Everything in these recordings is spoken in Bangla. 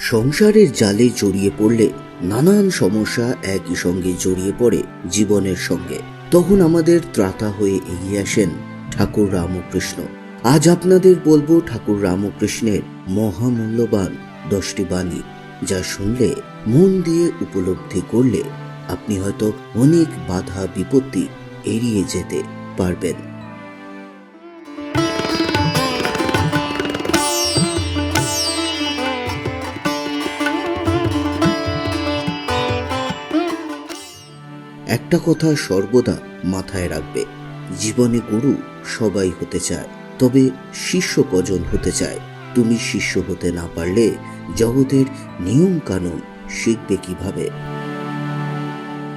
সংসারের জালে জড়িয়ে পড়লে নানান সমস্যা একই সঙ্গে জড়িয়ে পড়ে জীবনের সঙ্গে। তখন আমাদের ত্রাতা হয়ে এগিয়ে আসেন ঠাকুর রামকৃষ্ণ। আজ আপনাদের বলব ঠাকুর রামকৃষ্ণের মহামূল্যবান দশটি বাণী, যা শুনলে মন দিয়ে উপলব্ধি করলে আপনি হয়তো অনেক বাধা বিপত্তি এড়িয়ে যেতে পারবেন। একটা কথা সর্বদা মাথায় রাখবে। জীবনে গুরু সবাই হতে চায়, তবে শিষ্য কজন হতে চায়? তুমি শিষ্য হতে না পারলে জগতের নিয়ম কানুন শিখবে কীভাবে?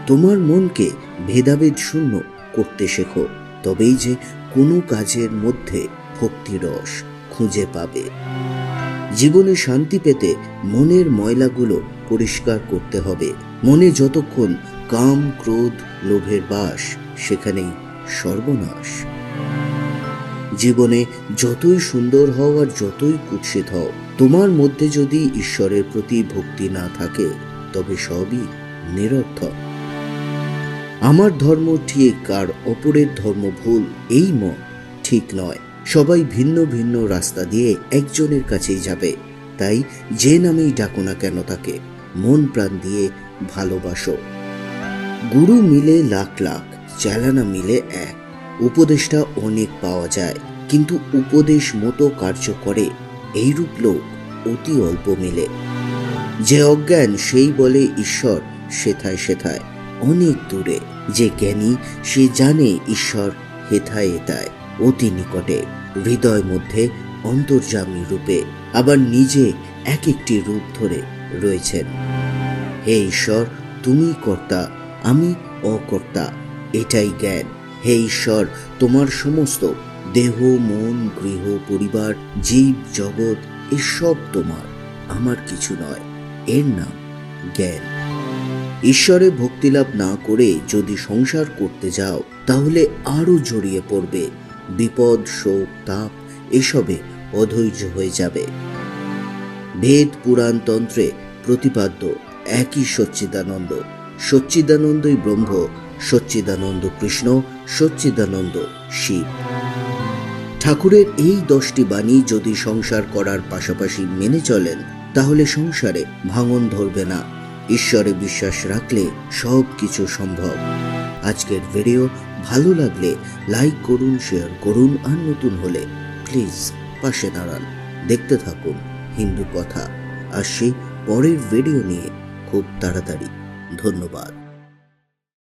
তোমার মনকে ভেদাভেদ শূন্য করতে শেখো, তবেই যে কোনো কাজের মধ্যে ভক্তিরস খুঁজে পাবে। জীবনে শান্তি পেতে মনের ময়লাগুলো পরিষ্কার করতে হবে। মনে যতক্ষণ কাম ক্রোধ লোভের বাস, সেখানেই সর্বনাশ। জীবনে যতই সুন্দর হও আর যতই কুৎসিত হও, তোমার মধ্যে যদি ঈশ্বরের প্রতি ভক্তি না থাকে, তবে সবই নিরর্থক। আমার ধর্ম ঠিক আর অপরের ধর্ম ভুল, এই মত ঠিক নয়। সবাই ভিন্ন ভিন্ন রাস্তা দিয়ে একজনের কাছেই যাবে। তাই যে নামেই ডাকো না কেন তাকে, মন প্রাণ দিয়ে ভালোবাসো। গুরু মিলে লাখ লাখ, চালানা মিলে এক। উপদেশটা অনেক পাওয়া যায়, কিন্তু উপদেশ মতো কার্য করে, এইরূপ লোক অতি অল্প মিলে। যে অজ্ঞান সেই বলে ঈশ্বর, সেথায় সেথায়, অনেক দূরে। যে জ্ঞানী, সে জানে ঈশ্বর হেথায় এতায় অতি নিকটে, হৃদয় মধ্যে অন্তর্যামী রূপে, আবার নিজে এক একটি রূপ ধরে রয়েছেন। হে ঈশ্বর, তুমি কর্তা আমি অকর্তা, এটাই জ্ঞান। হে ঈশ্বর, তোমার সমস্ত দেহ, মন, গৃহ, পরিবার, জীব, জগৎ, এসব তোমার, আমার কিছু নয়। এর নাম জ্ঞান। ঈশ্বরে ভক্তিলাভ না করে যদি সংসার করতে যাও, তাহলে আরও জড়িয়ে পড়বে। বিপদ, শোক, তাপ, এসবে অধৈর্য হয়ে যাবে। ভেদ পুরাণ তন্ত্রে প্রতিপাদ্য একই সচ্চিদানন্দ। সচ্চিদানন্দই ব্রহ্ম, সচ্চিদানন্দ কৃষ্ণ, সচ্চিদানন্দ শিব। ঠাকুরের এই দশটি বাণী যদি সংসার করার পাশাপাশি মেনে চলেন, তাহলে সংসারে ভাঙন ধরবে না। ঈশ্বরে বিশ্বাস রাখলে সব কিছু সম্ভব। আজকের ভিডিও ভালো লাগলে লাইক করুন শেয়ার করুন, আর নতুন হলে প্লিজ পাশে দাঁড়ান। দেখতে থাকুন হিন্দু কথা। আসছি পরের ভিডিও নিয়ে। খুব তাড়াতাড়ি। ধন্যবাদ।